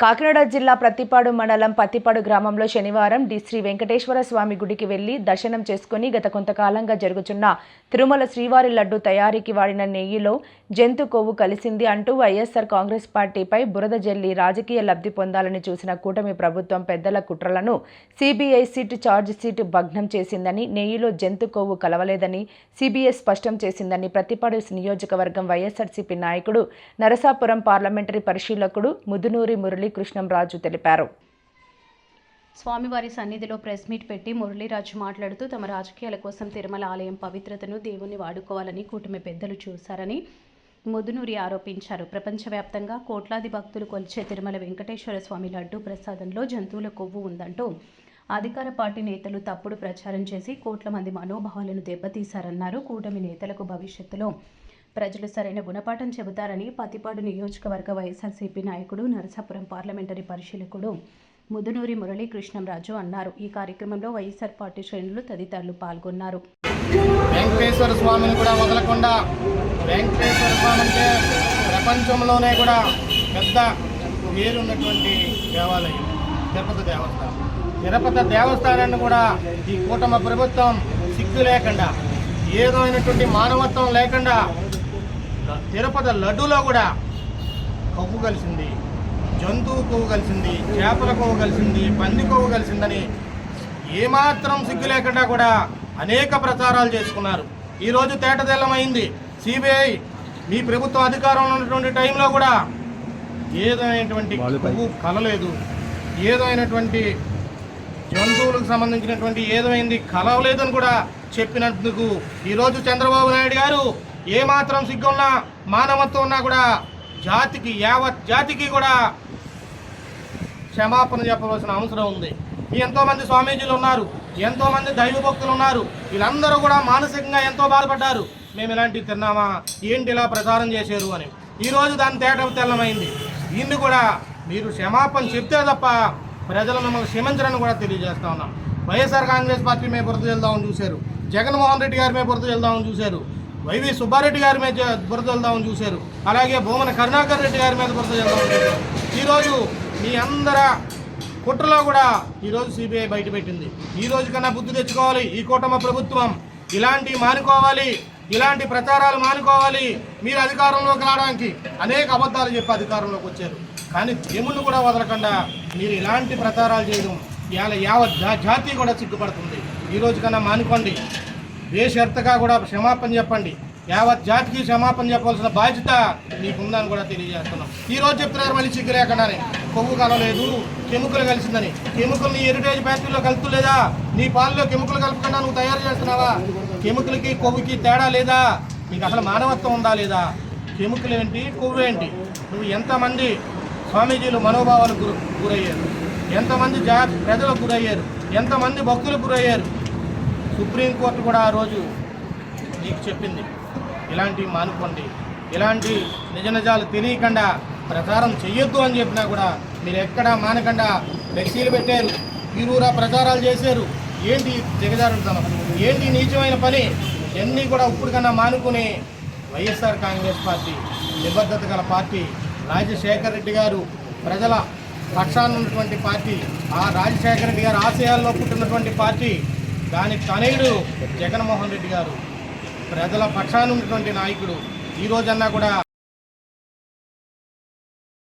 కాకినాడ జిల్లా ప్రతిపాడు మండలం పత్తిపాడు గ్రామంలో శనివారం డి శ్రీ వెంకటేశ్వర స్వామి గుడికి వెళ్ళి దర్శనం చేసుకుని గత కొంతకాలంగా జరుగుతున్న తిరుమల శ్రీవారి లడ్డు తయారీకి వాడిన నెయ్యిలో జంతు కొవ్వు కలిసింది అంటూ వైఎస్ఆర్ కాంగ్రెస్ పార్టీపై బురద జల్లి రాజకీయ లబ్ధి పొందాలని చూసిన కూటమి ప్రభుత్వం పెద్దల కుట్రలను సిబిఐ సీట్ ఛార్జ్ సీట్ భగ్నం చేసిందని నెయ్యిలో జంతు కొవ్వు కలవలేదని సిబిఐ స్పష్టం చేసిందని ప్రతిపాడు నియోజకవర్గం వైఎస్ఆర్సీపీ నాయకుడు నరసాపురం పార్లమెంటరీ పరిశీలకుడు ముదునూరి మురళి మురళీకృష్ణంరాజు తెలిపారు. స్వామివారి సన్నిధిలో ప్రెస్ మీట్ పెట్టి మురళీరాజు మాట్లాడుతూ తమ రాజకీయాల కోసం తిరుమల ఆలయం పవిత్రతను దేవుణ్ణి వాడుకోవాలని కూటమి పెద్దలు చూశారని ముదునూరి ఆరోపించారు. ప్రపంచవ్యాప్తంగా కోట్లాది భక్తులు కొలిచే తిరుమల వెంకటేశ్వర స్వామి లడ్డూ ప్రసాదంలో జంతువుల కొవ్వు ఉందంటూ అధికార పార్టీ నేతలు తప్పుడు ప్రచారం చేసి కోట్ల మంది మనోభావాలను దెబ్బతీశారన్నారు. కూటమి నేతలకు భవిష్యత్తులో ప్రజలు సరైన గుణపాఠం చెబుతారని పతిపాడు నియోజకవర్గ వైఎస్ఆర్సీపీ నాయకుడు నరసాపురం పార్లమెంటరీ పరిశీలకుడు ముదునూరి మురళీకృష్ణంరాజు అన్నారు. ఈ కార్యక్రమంలో వైఎస్ఆర్ పార్టీ శ్రేణులు తదితరులు పాల్గొన్నారు. వెంకటేశ్వర స్వామిని కూడా వదలకుండా వెంకటేశ్వర స్వామి అంటే ప్రపంచంలోనే కూడా పెద్ద పేరున్నటువంటి దేవాలయం. తిరుపతి దేవస్థానం. తిరుపతి దేవస్థానాన్ని కూడా ఈ కూటమి ప్రభుత్వం సిగ్గు లేకుండా ఏదో అయినటువంటి మానవత్వం లేకుండా తిరుపతి లడ్డూలో కూడా కొవ్వు కలిసింది జంతువు కొవ్వు కలిసింది చేపల కొవ్వు కలిసింది పంది కొవ్వు కలిసిందని ఏమాత్రం సిగ్గు లేకుండా కూడా అనేక ప్రచారాలు చేసుకున్నారు. ఈరోజు తేటతెల్లమైంది సిబిఐ మీ ప్రభుత్వం అధికారంలో ఉన్నటువంటి టైంలో కూడా ఏదైనటువంటి కొవ్వు కలలేదు. ఏదైనటువంటి జంతువులకు సంబంధించినటువంటి ఏదైంది కలవలేదని కూడా చెప్పినందుకు ఈరోజు చంద్రబాబు నాయుడు గారు ఏమాత్రం సిగ్గున్నా మానవత్వం ఉన్నా కూడా జాతికి యావత్ జాతికి కూడా క్షమాపణ చెప్పవలసిన అవసరం ఉంది. ఎంతోమంది స్వామీజీలు ఉన్నారు ఎంతోమంది దైవ భక్తులు ఉన్నారు వీళ్ళందరూ కూడా మానసికంగా ఎంతో బాధపడ్డారు. మేము ఇలాంటివి తిన్నామా? ఏంటి ఇలా ప్రచారం చేశారు అని. ఈరోజు దాని తేట తెల్లమైంది. దీన్ని కూడా మీరు క్షమాపణ చెప్తే తప్ప ప్రజలు మిమ్మల్ని క్షమించరని కూడా తెలియజేస్తా ఉన్నాం. వైఎస్ఆర్ కాంగ్రెస్ పార్టీ మేము బురద వెళ్దామని చూశారు. జగన్మోహన్ రెడ్డి గారి మేము బురద వెళ్దామని చూశారు. వైవి సుబ్బారెడ్డి గారి మీద బురద వెళ్దామని చూశారు. అలాగే భూమన కరుణాకర్ రెడ్డి గారి మీద బురద వెళ్దామని చూశారు. ఈరోజు మీ అందర కుట్రలో కూడా ఈరోజు సిబిఐ బయటపెట్టింది. ఈ రోజు కన్నా బుద్ధి తెచ్చుకోవాలి. ఈ కూటమి ప్రభుత్వం ఇలాంటి మానుకోవాలి. ఇలాంటి ప్రచారాలు మానుకోవాలి. మీరు అధికారంలోకి రావడానికి అనేక అబద్ధాలు చెప్పి అధికారంలోకి వచ్చారు. కానీ దేవుణ్ణి కూడా వదలకుండా మీరు ఇలాంటి ప్రచారాలు చేయడం ఇవాళ యావత్ జాతి కూడా సిగ్గుపడుతుంది. ఈ రోజు కన్నా మానుకోండి. బేషరతుగా కూడా క్షమాపణ చెప్పండి. యావత్ జాతికి క్షమాపణ చెప్పవలసిన బాధ్యత మీకుందని కూడా తెలియజేస్తున్నాం. ఈ రోజు చెప్తున్నారు మళ్ళీ చిక్కు లేకుండానే కొవ్వు కలలేదు కెమికల్ కలిసిందని. కెమికల్ నీ హెరిటేజ్ ఫ్యాక్టరీలో కలుపులేదా నీ పాలలో కెమికల్ కలపకుండా నువ్వు తయారు చేస్తున్నావా? కెమికల్కి కొవ్వుకి తేడా లేదా? నీకు అసలు మానవత్వం ఉందా లేదా? కెమికల్ ఏంటి? కొవ్వు ఏంటి? నువ్వు ఎంతమంది స్వామీజీలు మనోభావాలకు గురు గురయ్యారు? ఎంతమంది జా ప్రజలకు గురయ్యారు? ఎంతమంది భక్తులకు గురయ్యారు? సుప్రీంకోర్టు కూడా ఆ రోజు నీకు చెప్పింది. ఇలాంటివి మానుకోండి. ఇలాంటి నిజ నిజాలు తెలియకుండా ప్రచారం చెయ్యొద్దు అని చెప్పినా కూడా మీరు ఎక్కడా మానకుండా ఫ్లెక్సీలు పెట్టారు. వీరూరా ప్రచారాలు చేశారు. ఏంటి దిగజారుతాం ఏంటి నీచమైన పని? ఇవన్నీ కూడా ఇప్పుడుకన్నా మానుకుని వైఎస్ఆర్ కాంగ్రెస్ పార్టీ నిబద్ధత గల పార్టీ రాజశేఖర రెడ్డి గారు ప్రజల పక్షాన ఉన్నటువంటి పార్టీ ఆ రాజశేఖర రెడ్డి గారు ఆశయాల్లో పుట్టినటువంటి పార్టీ దానికి తనయుడు జగన్మోహన్ రెడ్డి గారు ప్రజల పక్షాన ఉన్నటువంటి నాయకుడు ఈ రోజన్నా కూడా